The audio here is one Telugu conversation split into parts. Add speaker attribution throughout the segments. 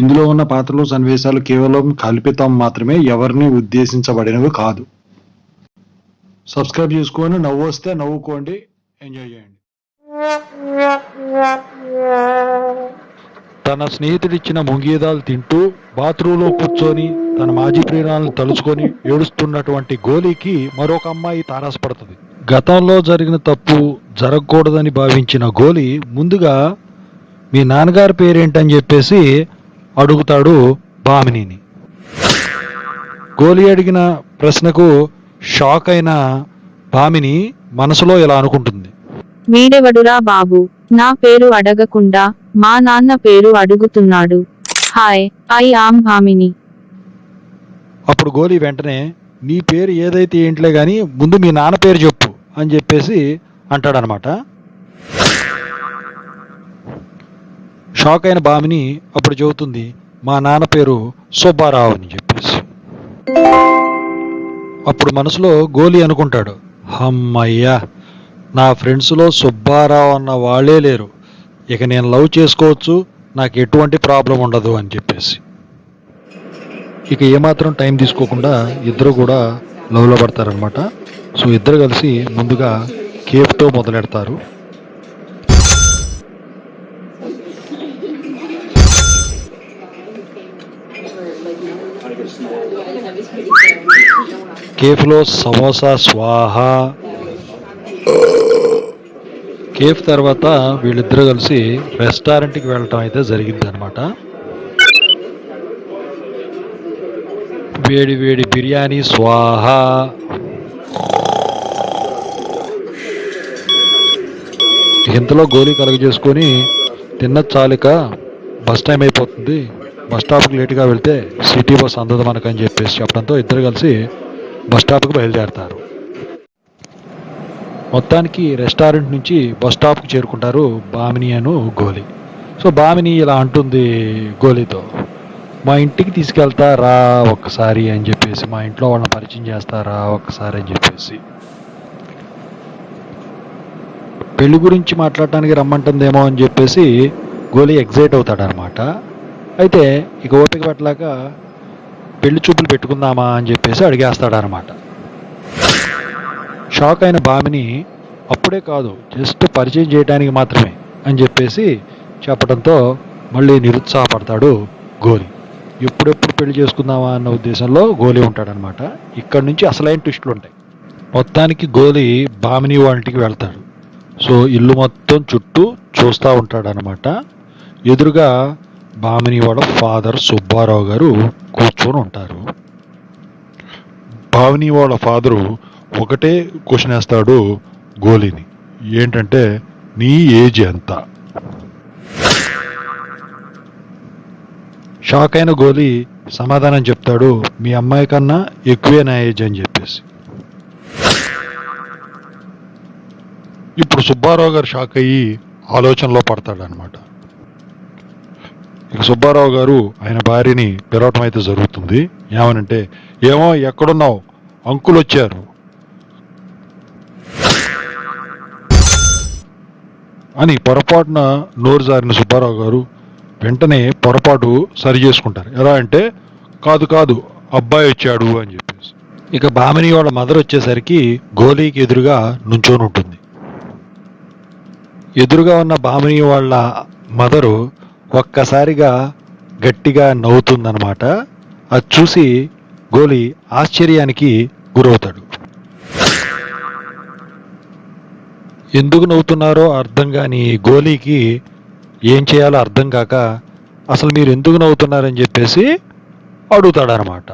Speaker 1: ఇందులో ఉన్న పాత్రలు సన్నివేశాలు కేవలం కల్పితం మాత్రమే ఎవరిని ఉద్దేశించబడినవి కాదు. సబ్స్క్రైబ్ చేసుకొని నవ్వు వస్తే నవ్వుకోండి ఎంజాయ్ చేయండి. తన స్నేహితుడిచ్చిన ముంగీదాలు తింటూ బాత్రూంలో కూర్చొని తన మాజీ ప్రియురాలను తలుచుకొని ఏడుస్తున్నటువంటి గోలీకి మరొక అమ్మాయి తారాసపడుతుంది. గతంలో జరిగిన తప్పు జరగకూడదని భావించిన గోలి ముందుగా మీ నాన్నగారి పేరేంటని చెప్పేసి అడుగుతాడు భామినిని గోలి అడిగిన ప్రశ్నకు షాక్ అయిన భామిని మనసులో ఇలా అనుకుంటుంది.
Speaker 2: వీడెవడురా బాబు? నా పేరు అడగకుండా మా నాన్న పేరు అడుగుతున్నాడు. హాయ్ ఐ ఆమ్ భామిని
Speaker 1: అప్పుడు గోలి వెంటనే నీ పేరు ఏదైతే ఏంటిలే కానీ ముందు మీ నాన్న పేరు చెప్పు అని చెప్పేసి అంటాడనమాట. షాక్ అయిన భామిని అప్పుడు చెబుతుంది మా నాన్న పేరు సుబ్బారావు అని చెప్పేసి. అప్పుడు మనసులో గోలి అనుకుంటాడు అమ్మయ్యా నా ఫ్రెండ్స్లో సుబ్బారావు అన్న వాళ్ళే లేరు. ఇక నేను లవ్ చేసుకోవచ్చు నాకు ఎటువంటి ప్రాబ్లం ఉండదు అని చెప్పేసి. ఇక ఏమాత్రం టైం తీసుకోకుండా ఇద్దరు కూడా లవ్లో పడతారనమాట సో ఇద్దరు కలిసి ముందుగా కేఫ్తో మొదలెడతారు. కేఫ్లో సమోసా స్వాహ. కేఫ్ తర్వాత వీళ్ళిద్దరూ కలిసి రెస్టారెంట్కి వెళ్ళటం అయితే జరిగింది అనమాట వేడి వేడి బిర్యానీ స్వాహ. ఇంతలో గోలీ కలగజేసుకొని తిన్న చాలిక బస్ టైం అయిపోతుంది. బస్ స్టాప్కి లేట్గా వెళ్తే సిటీ బస్ అందదు మనకని చెప్పేసి చెప్పడంతో ఇద్దరు కలిసి బస్ స్టాప్కి బయలుదేరతారు. మొత్తానికి రెస్టారెంట్ నుంచి బస్ స్టాప్కి చేరుకుంటారు బామిని అను గోలి. సో బామిని ఇలా అంటుంది గోలితో మా ఇంటికి తీసుకెళ్తా రా ఒక్కసారి అని చెప్పేసి మా ఇంట్లో వాళ్ళని పరిచయం చేస్తారా ఒక్కసారి అని చెప్పేసి. పెళ్ళి గురించి మాట్లాడటానికి రమ్మంటుందేమో అని చెప్పేసి గోలీ ఎగ్జైట్ అవుతాడనమాట. అయితే ఇక ఓపిక పట్టలేక పెళ్ళి చూపులు పెట్టుకుందామా అని చెప్పేసి అడిగేస్తాడనమాట షాక్ అయిన బామిని అప్పుడే కాదు జస్ట్ పరిచయం చేయడానికి మాత్రమే అని చెప్పేసి చెప్పడంతో మళ్ళీ నిరుత్సాహపడతాడు గోలి. ఎప్పుడెప్పుడు పెళ్ళి చేసుకుందామా అన్న ఉద్దేశంలో గోలి ఉంటాడనమాట ఇక్కడ నుంచి అసలైన ట్విస్టులు ఉంటాయి. మొత్తానికి గోలి బామిని వాళ్ళకి వెళ్తాడు. సో ఇల్లు మొత్తం చుట్టూ చూస్తూ ఉంటాడనమాట ఎదురుగా బామిని వాళ్ళ ఫాదర్ సుబ్బారావు గారు కూర్చొని ఉంటారు. భావని వాళ్ళ ఫాదరు ఒకటే క్వశ్చన్ వేస్తాడు గోలీని. ఏంటంటే నీ ఏజ్ ఎంత? షాక్ అయిన గోలీ సమాధానం చెప్తాడు మీ అమ్మాయి కన్నా ఎక్కువే నా ఏజ్ అని చెప్పేసి. ఇప్పుడు సుబ్బారావు గారు షాక్ అయ్యి ఆలోచనలో పడతాడనమాట ఇక సుబ్బారావు గారు ఆయన భార్యని పిలవటం అయితే జరుగుతుంది. ఏమనంటే ఏమో ఎక్కడున్నావు? అంకులు వచ్చారు అని పొరపాటున నోరు జారిన సుబ్బారావు గారు వెంటనే పొరపాటు సరి చేసుకుంటారు. ఎలా అంటే కాదు కాదు అబ్బాయి వచ్చాడు అని చెప్పేసి. ఇక భామిని వాళ్ళ మదర్ వచ్చేసరికి గోలీకి ఎదురుగా నుంచొని ఉంటుంది. ఎదురుగా ఉన్న భామిని వాళ్ళ మదరు ఒక్కసారిగా గట్టిగా నవ్వుతుందన్నమాట. అది చూసి గోలి ఆశ్చర్యానికి గురవుతాడు. ఎందుకు నవ్వుతున్నారో అర్థం కాని గోలీకి ఏం చేయాలో అర్థం కాక అసలు మీరు ఎందుకు నవ్వుతున్నారని చెప్పేసి అడుగుతాడనమాట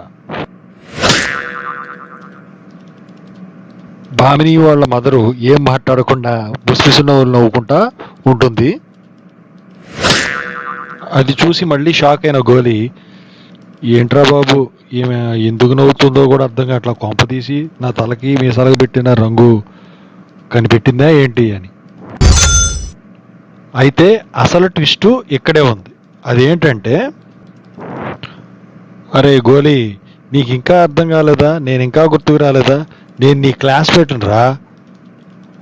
Speaker 1: భామిని వాళ్ళ మదరు ఏం మాట్లాడకుండా బుస్బిసు నవ్వులు నవ్వుకుంటా ఉంటుంది. అది చూసి మళ్ళీ షాక్ అయిన గోలి ఏంట్రా బాబు ఈమె ఎందుకు నవ్వుతుందో కూడా అర్థం కావట్లా. కొంప తీసి నా తలకి మీసాలకు పెట్టిన రంగు కనిపెట్టిందా ఏంటి అని. అయితే అసలు ట్విస్ట్ ఇక్కడే ఉంది. అదేంటంటే అరే గోలి నీకు ఇంకా అర్థం కాలేదా? నేను ఇంకా గుర్తుకు రాలేదా? నేను నీ క్లాస్ పెట్టినరా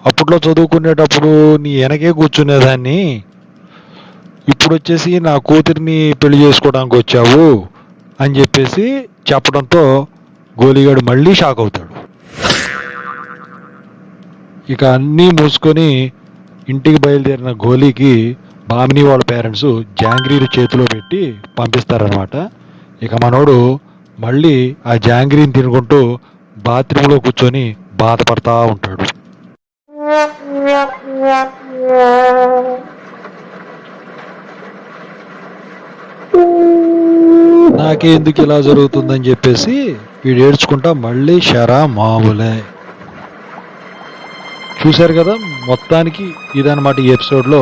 Speaker 1: అప్పట్లో చదువుకునేటప్పుడు నీ వెనకే కూర్చునేదాన్ని. ఇప్పుడు వచ్చేసి నా కూతురిని పెళ్ళి చేసుకోవడానికి వచ్చావు అని చెప్పేసి చెప్పడంతో గోలిగాడు మళ్ళీ షాక్ అవుతాడు. ఇక అన్నీ మూసుకొని ఇంటికి బయలుదేరిన గోలీకి బామిని వాళ్ళ పేరెంట్స్ జాంగ్రీలు చేతిలో పెట్టి పంపిస్తారనమాట ఇక మనోడు మళ్ళీ ఆ జాంగ్రీని తినుకుంటూ బాత్రూంలో కూర్చొని బాధపడతా ఉంటాడు. నాకే ఎందుకు ఇలా జరుగుతుందని చెప్పేసి వీడు ఏడ్చుకుంటా మళ్ళీ షరా మామూలే చూశారు కదా మొత్తానికి ఇదన్నమాట ఈ ఎపిసోడ్లో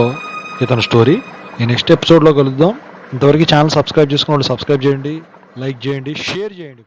Speaker 1: ఇతని స్టోరీ. ఈ నెక్స్ట్ ఎపిసోడ్లో కలుద్దాం. ఇంతవరకు ఛానల్ సబ్స్క్రైబ్ చేసుకున్న వాళ్ళు సబ్స్క్రైబ్ చేయండి లైక్ చేయండి షేర్ చేయండి